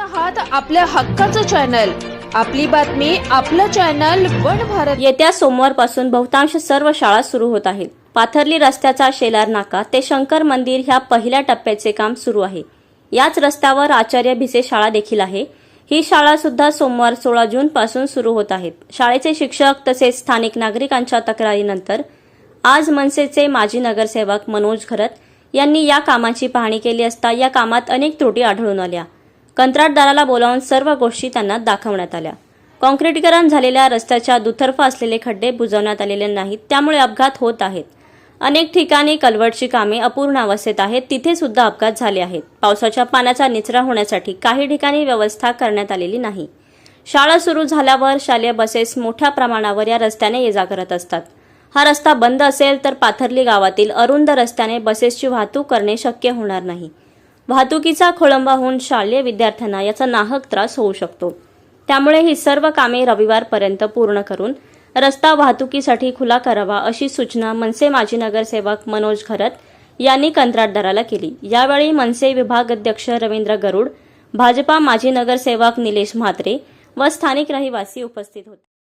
आहात आपल्या हक्काचं चॅनल. आपली बातमी आपलं चॅनल वन भारत. येत्या सोमवारपासून बहुतांश सर्व शाळा सुरू होत आहेत. पाथर्ली रस्त्याचा शेलार नाका ते शंकर मंदिर ह्या पहिल्या टप्प्याचे काम सुरू आहे. याच रस्त्यावर आचार्य भिसे शाळा देखील आहे. ही शाळा सुद्धा सोमवार सोळा जून पासून सुरू होत आहेत. शाळेचे शिक्षक तसेच स्थानिक नागरिकांच्या तक्रारीनंतर आज मनसेचे माजी नगरसेवक मनोज घरत यांनी या कामाची पाहणी केली असता या कामात अनेक त्रुटी आढळून आल्या. कंत्राटदाराला बोलावून सर्व गोष्टी त्यांना दाखवण्यात आल्या. काँक्रीटीकरण झालेल्या रस्त्याच्या दुतर्फा असलेले खड्डे बुजवण्यात आलेले नाहीत त्यामुळे अपघात होत आहेत. अनेक ठिकाणी कलवटची कामे अपूर्ण अवस्थेत आहेत तिथे सुद्धा अपघात झाले आहेत. पावसाच्या पाण्याचा निचरा होण्यासाठी काही ठिकाणी व्यवस्था करण्यात आलेली नाही. शाळा सुरू झाल्यावर शालेय बसेस मोठ्या प्रमाणावर या रस्त्याने ये जा करत असतात. हा रस्ता बंद असेल तर पाथर्ली गावातील अरुंद रस्त्याने बसेसची वाहतूक करणे शक्य होणार नाही. वाहतुकीचा खोळंबा होऊन शालेय विद्यार्थ्यांना याचा नाहक त्रास होऊ शकतो. त्यामुळे ही सर्व कामे रविवारपर्यंत पूर्ण करून रस्ता वाहतुकीसाठी खुला करावा अशी सूचना मनसे माजी नगरसेवक मनोज खरत यांनी कंत्राटदाराला केली. यावेळी मनसे विभागाध्यक्ष रवींद्र गरुड भाजपा माजी नगरसेवक निलेश म्हात्रे व स्थानिक रहिवासी उपस्थित होते.